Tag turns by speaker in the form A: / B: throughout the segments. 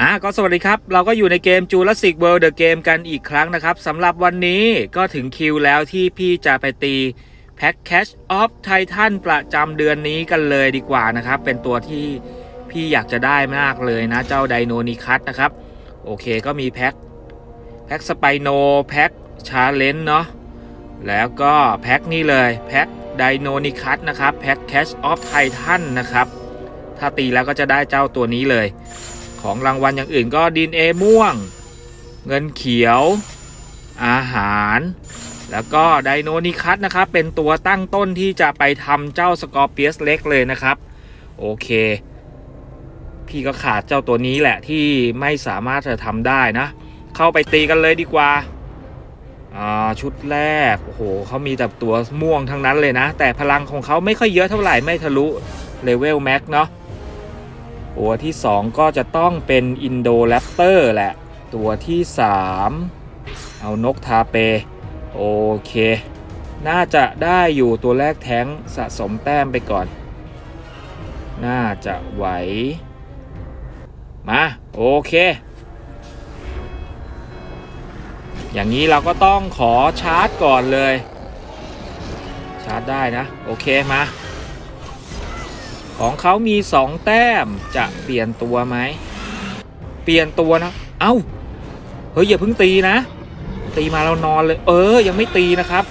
A: อะก็สวัสดีครับ เราก็อยู่ในเกม Jurassic World The Game กันอีกครั้งนะครับสำหรับวันนี้ก็ถึงคิวแล้วที่พี่จะไปตีแพ็ค Catch of Titan ประจำเดือนนี้กันเลยดีกว่านะครับ เป็นตัวที่พี่อยากจะได้มากเลยนะ เจ้าไดโนนิคัสนะครับ โอเคก็มีแพ็คแพ็คสไปโนแพ็คชาเลนเนาะแล้วก็แพ็คนี่เลยแพ็ค ไดโนนิคัสนะครับแพ็ค Catch of Titan นะครับ ถ้าตีแล้วก็จะได้เจ้าตัวนี้เลย ของรางวัลอย่างอื่นก็ดินเอม่วง เงินเขียว อาหาร แล้วก็ไดโนนิคัสนะครับ เป็นตัวตั้งต้นที่จะไปทำเจ้าสกอร์เปียสเล็กเลยนะครับ โอเคพี่ก็ขาดเจ้าตัวนี้แหละที่ไม่สามารถจะทำได้นะ เข้าไปตีกันเลยดีกว่า ชุดแรก โอ้โหเขามีแต่ตัวม่วงทั้งนั้นเลยนะ แต่พลังของเขาไม่ค่อยเยอะเท่าไหร่ ไม่ทะลุเลเวลแม็กเนาะตัวที่ 2 ก็จะต้องเป็นอินโดแรปเตอร์แหละ ตัวที่ 3 เอานกทาเป โอเค น่าจะได้อยู่ตัวแรกแท้งสะสมแต้มไปก่อน น่าจะไหว มา โอเค อย่างนี้เราก็ต้องขอชาร์จก่อนเลย ชาร์จได้นะ โอเคมา ของเขามี 2 แต้มจะเปลี่ยนตัวไหม เปลี่ยนตัวนะ เอ้า เฮ้ยอย่าเพิ่งตีนะ ตีมาเรานอนเลย เออ ยังไม่ตีนะครับ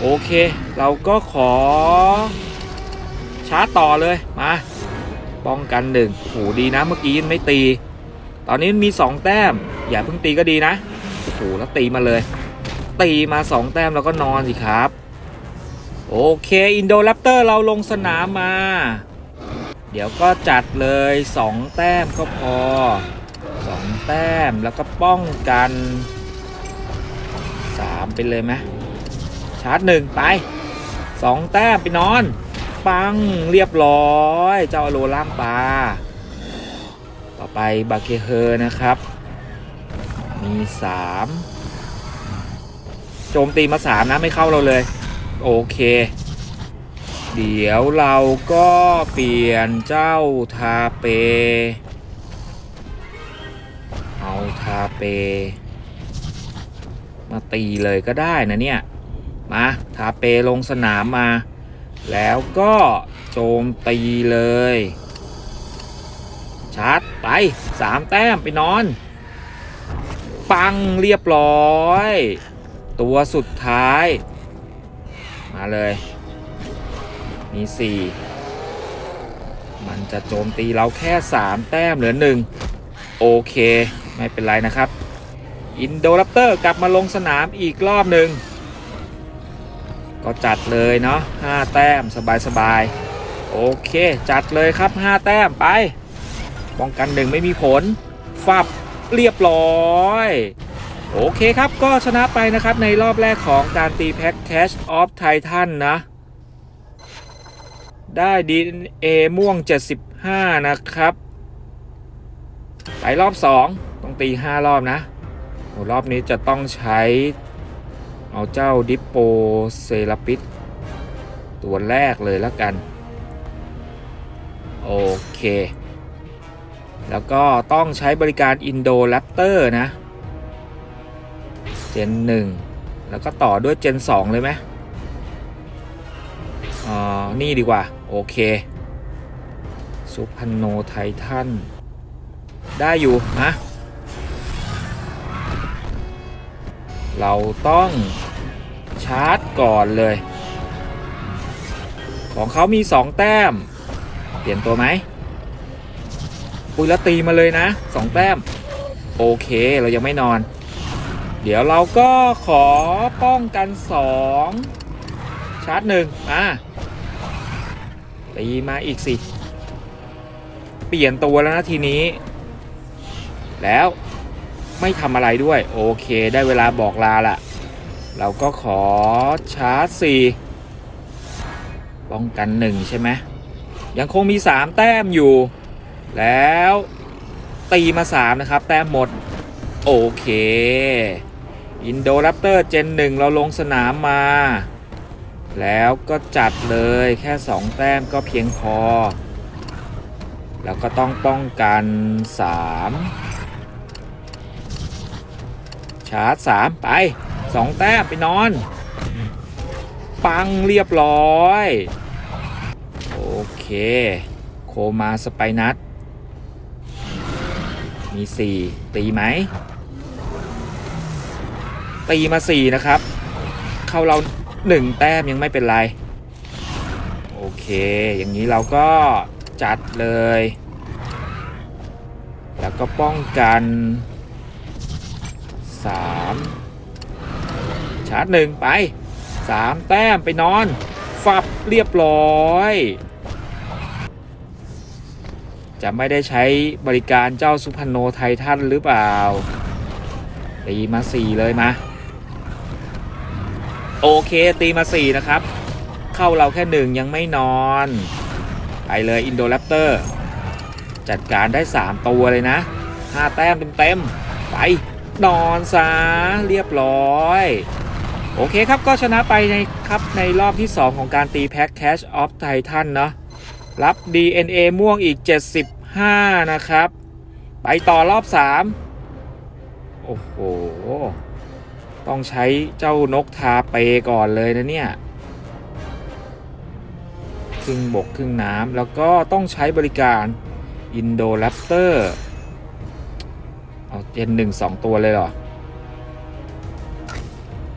A: โอเค เราก็ขอ ชาร์จต่อเลย มา ป้องกันหนึ่งโหดีนะเมื่อกี้ไม่ตี ตอนนี้มี 2 แต้ม อย่าเพิ่งตีก็ดีนะ หแล้วตีมาเลย ตีมา 2 แต้มแล้วก็นอนสิครับ โอเคอินโดแรปเตอร์เราลงสนามมา เดี๋ยวก็จัดเลย 2 แต้มก็พอ 2 แต้มแล้วก็ป้องกัน 3 ไปเลยไหมชาร์จหนึ่งไป 2 แต้มไปนอน ปังเรียบร้อย เจ้าอโลล่างปลาต่อไปบาเกเฮอร์นะครับ มี3โจมตีมา3นะไม่เข้าเราเลย โอเค เดี๋ยวเราก็เปลี่ยนเจ้าทาเป เอาทาเป มาตีเลยก็ได้นะเนี่ย มาทาเปลงสนามมา แล้วก็โจมตีเลย ชาร์จไปสามแต้มไปนอน ปังเรียบร้อย ตัวสุดท้าย มาเลย มี4มันจะโจมตีเราแค่3แต้มเหลือ1โอเค ไม่เป็นไรนะครับ อินโดรัปเตอร์กลับมาลงสนามอีกรอบหนึ่งก็จัดเลยเนาะ5แต้มสบายๆ โอเค จัดเลยครับ5แต้มไป ป้องกันหนึ่งไม่มีผล ฟับ เรียบร้อย โอเคครับก็ชนะไปนะครับในรอบแรกของการตีแพ็ค Cash of Titan นะ ได้ DNA ม่วง 75 นะครับ ไปรอบ 2 ต้องตี 5 รอบนะโรอบนี้จะต้องใช้ เอาเจ้าดิปโปเซราปิดตัวแรกเลยแล้วกัน โอเค แล้วก็ต้องใช้บริการอินโดแรปเตอร์นะเจน1แล้วก็ต่อด้วยเจน2เลยไหมอ่านี่ดีกว่า โอเคซูพันโนไททัน ได้อยู่นะเราต้องชาร์จก่อนเลย ของเขามี 2 แต้ม เปลี่ยนตัวไหม อุ้ยแล้วตีมาเลยนะ2แต้ม โอเค เรายังไม่นอน เดี๋ยวเราก็ขอป้องกัน2ชาร์จหนึ่งอะตีมาอีกสิ เปลี่ยนตัวแล้วนะทีนี้ แล้วไม่ทำอะไรด้วย โอเค ได้เวลาบอกลาละเราก็ขอชาร์จสี่ป้องกันหนึ่งใช่ไหมยังคงมี3แต้มอยู่ แล้วตีมา 3 นะครับ แต้มหมด โอเค อินโดแรปเตอร์เจนหนึ่งเราลงสนามมา แล้วก็จัดเลยแค่สองแต้มก็เพียงพอ แล้วก็ต้องป้องกันสามชาร์จสามไปสองแต้มไปนอน ปังเรียบร้อย โอเค โคมาสไปนัท มีสี่ตีไหมตีมาสี่นะครับ เข้าเราหนึ่งแต้มยังไม่เป็นไร โอเค อย่างนี้เราก็จัดเลย แล้วก็ป้องกันสามชาร์จหนึ่งไปสามแต้มไปนอน ฟับเรียบร้อย จะไม่ได้ใช้บริการเจ้าสุพรรณโนไททันหรือเปล่าตีมาสี่เลยมา โอเคตีมาสี่นะครับ เข้าเราแค่หนึ่งยังไม่นอน ไปเลยอินโดแรปเตอร์ จัดการได้ 3 ตัวเลยนะ 5 แต้มเต็มๆไป นอนซะเรียบร้อย โอเคครับก็ชนะไปในครับในรอบที่ 2 ของการตีแพ็ค Cash of Titan เนาะ รับ DNA ม่วงอีก 75 นะครับ ไปต่อรอบ 3 โอ้โห ต้องใช้เจ้านกทาเปก่อนเลยนะเนี่ย ครึ่งบกครึ่งน้ำแล้วก็ต้องใช้บริการอินโดแรปเตอร์ เอาเจนหนึ่งสองตัวเลยเหรอ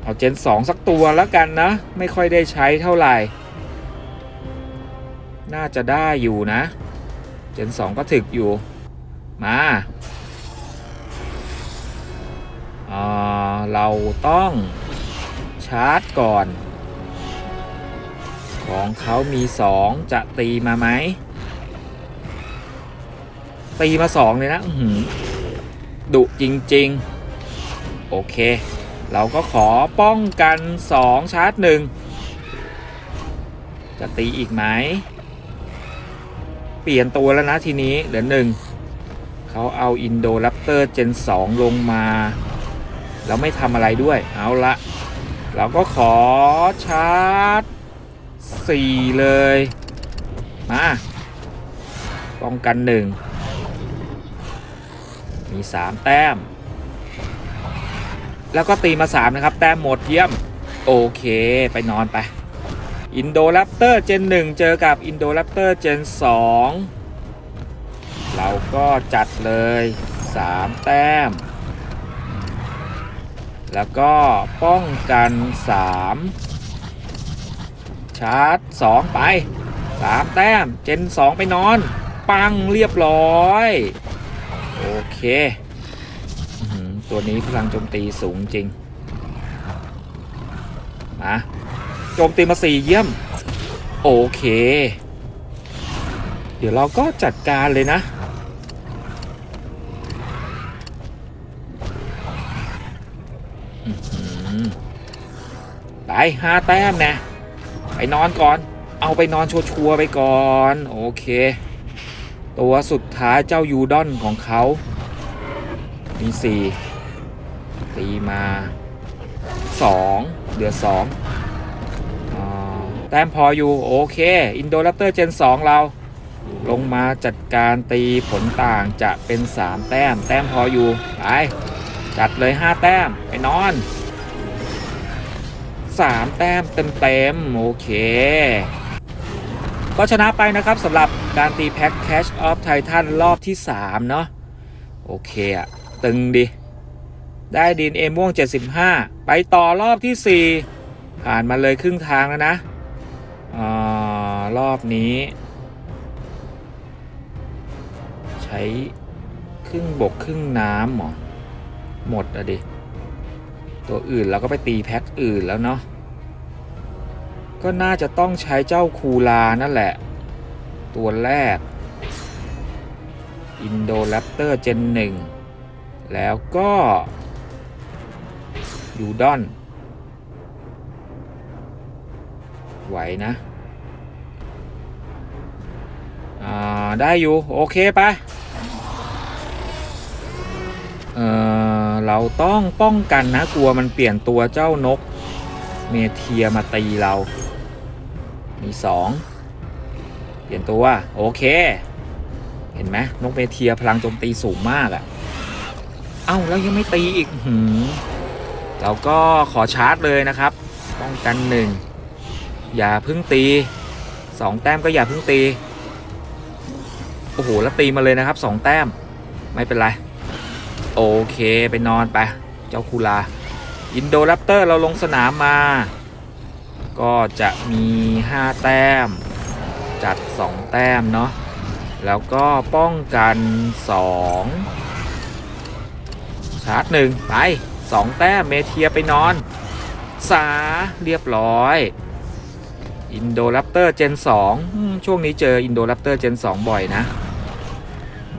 A: เอาเจนสองสักตัวแล้วกันนะ ไม่ค่อยได้ใช้เท่าไหร่ น่าจะได้อยู่นะ เจนสองก็ถึกอยู่ มาเราต้องชาร์จก่อน ของเขามีสองจะตีมาไหม ตีมาสองเลยนะหือดุจริง ๆ โอเค เราก็ขอป้องกันสองชาร์จหนึ่งจะตีอีกไหม เปลี่ยนตัวแล้วนะทีนี้เหลือหนึ่งเขาเอาอินโดแรปเตอร์เจน 2 ลงมา แล้วไม่ทำอะไรด้วย เอาละเราก็ขอชาร์จสี่เลย มาป้องกันหนึ่งมีสามแต้ม แล้วก็ตีมาสามนะครับ แต้มหมดเยี่ยม โอเค ไปนอนไป อินโดแรปเตอร์เจนหนึ่งเจอกับอินโดแรปเตอร์เจนสองเราก็จัดเลยสามแต้ม แล้วก็ป้องกันสามชาร์จ 2 ไป 3 แต้มเจน 2 ไปนอน ปังเรียบร้อย โอเค ตัวนี้พลังโจมตีสูงจริง มา โจมตีมา4เยี่ยม โอเค เดี๋ยวเราก็จัดการเลยนะ ไปห้าแต้มนะ ไปนอนก่อน เอาไปนอนชัวร์ๆไปก่อน โอเค ตัวสุดท้ายเจ้ายูดอนของเขา มีสี่ตีมาสองเหลือสอง แต้มพออยู่ โอเค อินโด r ร p เตอร์เจน 2 เรา ลงมาจัดการตีผลต่างจะเป็น 3 แต้ม แต้มพออยู่ ไป จัดเลย 5 แต้ม ไปนอน 3 แต้มเต็มๆ โอเค ก็ชนะไปนะครับสำหรับการตีแพ็ค Cash of Titan รอบที่ 3 เนาะโอเคอะตึงดิได้ดินเอม่วง 75 ไปต่อรอบที่ 4 ผ่านมาเลยครึ่งทางแล้วนะ รอบนี้ ใช้ครึ่งบกครึ่งน้ำหรอหมดอะดิ ตัวอื่นเราก็ไปตีแพ็คอื่นแล้วเนาะก็น่าจะต้องใช้เจ้าคูลานั่นแหละ ตัวแรกอินโดแรปเตอร์เจนหนึ่งแล้วก็ยูดอน ไหวนะได้อยู่ โอเคไปเออเราต้องป้องกันนะกลัวมันเปลี่ยนตัวเจ้านก เมเทียมาตีเรา มีสองเปลี่ยนตัว โอเค เห็นไหมนกเมเทียพลังโจมตีสูงมากอะ่ะ เอ้า แล้วยังไม่ตีอีกหืมเราก็ขอชาร์จเลยนะครับ ป้องกันหนึ่ง อย่าพึ่งตีสองแต้มก็อย่าพึ่งตี โอ้โห แล้วตีมาเลยนะครับสองแต้ม ไม่เป็นไร โอเคไปนอนไป เจ้าคูลา อินโดแรปเตอร์เราลงสนามมา ก็จะมี 5 แต้ม จัด 2 แต้มเนาะ แล้วก็ป้องกัน 2 ชาร์จหนึ่งไป 2 แต้มเมเทียไปนอน สาเรียบร้อย อินโดแรปเตอร์เจน2ช่วงนี้เจออินโดแรปเตอร์เจน2บ่อยนะ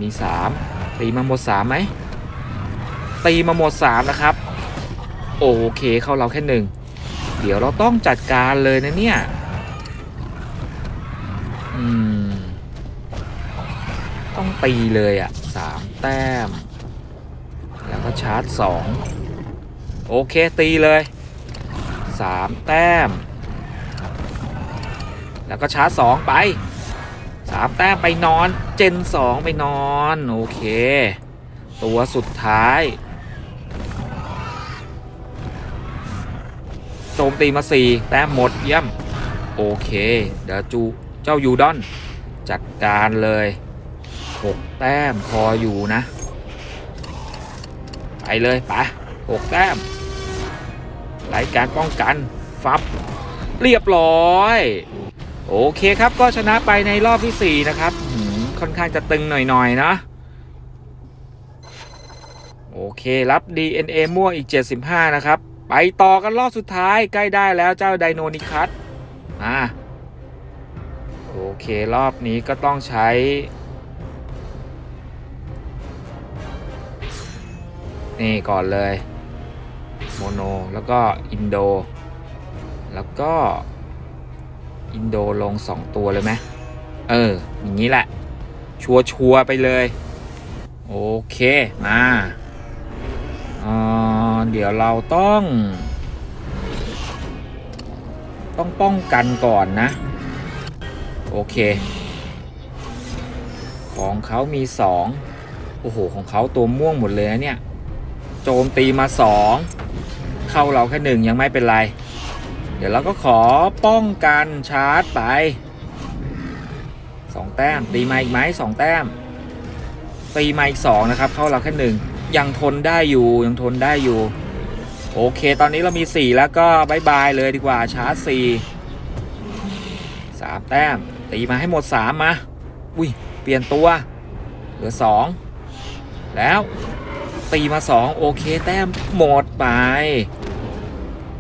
A: มี 3 ตีมาหมด3ไหม ตีมาหมด3นะครับ โอเคเข้าเราแค่หนึ่ง เดี๋ยวเราต้องจัดการเลยนะเนี่ย อืม ต้องตีเลยอะ่ะสามแต้ม แล้วก็ชาร์จสองโอเคตีเลยสามแต้ม แล้วก็ชาร์จสองไปสามแต้มไปนอนเจนสองไปนอน โอเค ตัวสุดท้ายโจมตีมา4แต้มหมดเยี่ยม โอเค เดี๋ยวจูเจ้ายูดอน จัดการเลย 6 แต้มพออยู่นะ ไปเลยไป6แต้มรายการป้องกัน ฟับ เรียบร้อย โอเคครับก็ชนะไปในรอบที่4นะครับหืมค่อนข้างจะตึงหน่อยๆนะโอเครับ DNA ม่วงอีก 75 นะครับ ไปต่อกันรอบสุดท้ายใกล้ได้แล้วเจ้าไดโนนิคัสอ่าโอเครอบนี้ก็ต้องใช้ นี่ก่อนเลย โมโน แล้วก็อินโด แล้วก็ อินโดลง 2 ตัวเลยไหมเออ อย่างนี้แหละ ชัวชัวร์ไปเลย โอเค มาเออเดี๋ยวเราต้อง ต้องป้องกันก่อนนะ โอเค ของเขามีสองโอ้โห ของเขาตัวม่วงหมดเลยเนี่ย โจมตีมาสองเข้าเราแค่หนึ่งยังไม่เป็นไร ดี๋ยวเราก็ขอป้องกันชาร์จไปสองแต้ม ตีมาอีกไหมสองแต้ม ตีมาอีกสองนะครับ เข้าเราแค่หนึ่งยังทนได้อยู่ยังทนได้อยู่ โอเค ตอนนี้เรามี4แล้วก็บายบายเลยดีกว่าชาร์จ4 3แต้ม ตีมาให้หมด3มา อุ้ย เปลี่ยนตัว เหลือ2แล้วตีมา2โอเค แต้มหมดไป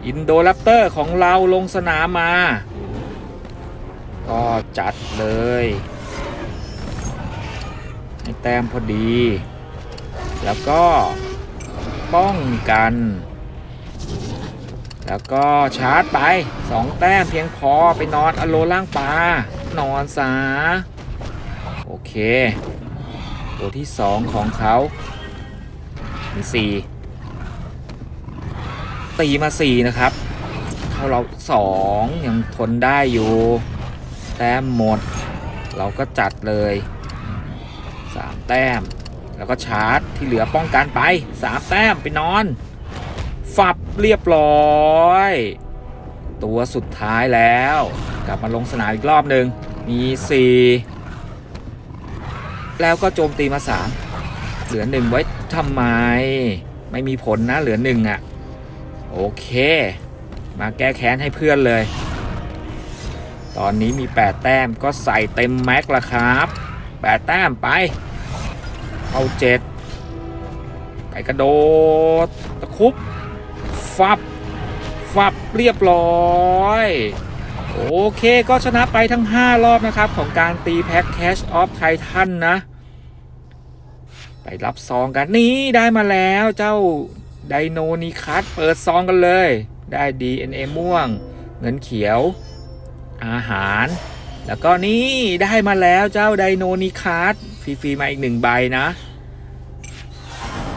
A: อินโดแรปเตอร์ของเราลงสนามมา ก็จัดเลยให้แต้มพอดี แล้วก็ป้องกัน แล้วก็ชาร์จไป 2 แต้มเพียงพอไปนอนอโลล่างปลานอนซาโอเค ตัวที่ 2 ของเขามี4 ตีมา4นะครับ เข้าเรา2ยังทนได้อยู่ แต้มหมด เราก็จัดเลย3แต้ม แล้วก็ชาร์จที่เหลือป้องกันไป3แต้มไปนอน ฝับเรียบร้อย ตัวสุดท้ายแล้ว กลับมาลงสนามอีกรอบหนึ่งมี4แล้วก็โจมตีมา3เหลือ1ไว้ทำไม ไม่มีผลนะเหลือ1อะ โอเค มาแก้แค้นให้เพื่อนเลย ตอนนี้มี 8 แต้มก็ใส่เต็มแม็กละครับ 8 แต้มไป เข้าเจ็ดไปกระโดด ตะคุบ ฟับ ฟับเรียบร้อย โอเคก็ชนะไปทั้ง 5 รอบนะครับ ของการตีแพ็คแคชออฟไททันนะ ไปรับซองกันนี่ได้มาแล้วเจ้า ไดโนนิคัสเปิดซองกันเลย ได้ DNA ม่วง เงินเขียว อาหาร แล้วก็นี่ได้มาแล้วเจ้าไดโนนิคัสฟรีๆมาอีกหนึ่งใบนะ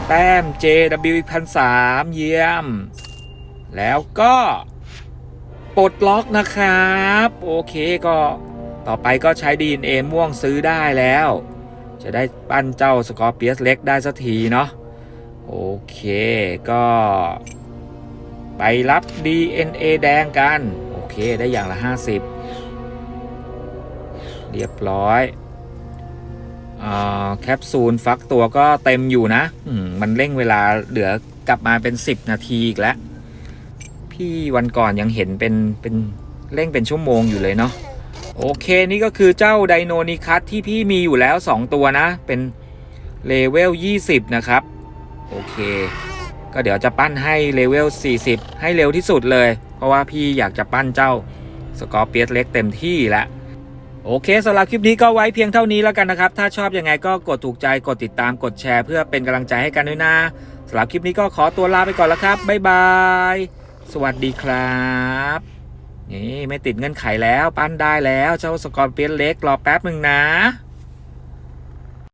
A: แต้ม JW อีกพันสามเยี่ยม แล้วก็ปลดล็อกนะครับ โอเคก็ต่อไปก็ใช้ DNA ม่วงซื้อได้แล้ว จะได้ปั้นเจ้าสกอร์เปียสเล็กได้สักทีเนาะ โอเคก็ไปรับ DNA แดงกัน โอเคได้อย่างละ 50 เรียบร้อยอแคปซูลฟักตัวก็เต็มอยู่นะมมันเร่งเวลาเหลือกลับมาเป็น 10 นาทีอีกแล้ว พี่วันก่อนยังเห็นเป็นเป็นเร่งเป็นชั่วโมงอยู่เลยเนาะโอเคนี่ก็คือเจ้าไดโนนิคัสที่พี่มีอยู่แล้ว 2 ตัวนะ เป็นเลเวล 20 นะครับ โอเค ก็เดี๋ยวจะปั้นให้เลเวล 40 ให้เร็วที่สุดเลย เพราะว่าพี่อยากจะปั้นเจ้าสกอร์เปียสเล็กเต็มที่แล้วโอเคสำหรับคลิปนี้ก็ไว้เพียงเท่านี้แล้วกันนะครับ ถ้าชอบยังไงก็กดถูกใจกดติดตามกดแชร์ เพื่อเป็นกำลังใจให้กันด้วยนะสำหรับคลิปนี้ก็ขอตัวลาไปก่อนแล้วครับ บ๊ายบาย สวัสดีครับ นี่ไม่ติดเงื่อนไขแล้ว ปั้นได้แล้วเจ้าสกอร์เปียสเล็กรอแป๊บหนึ่งนะ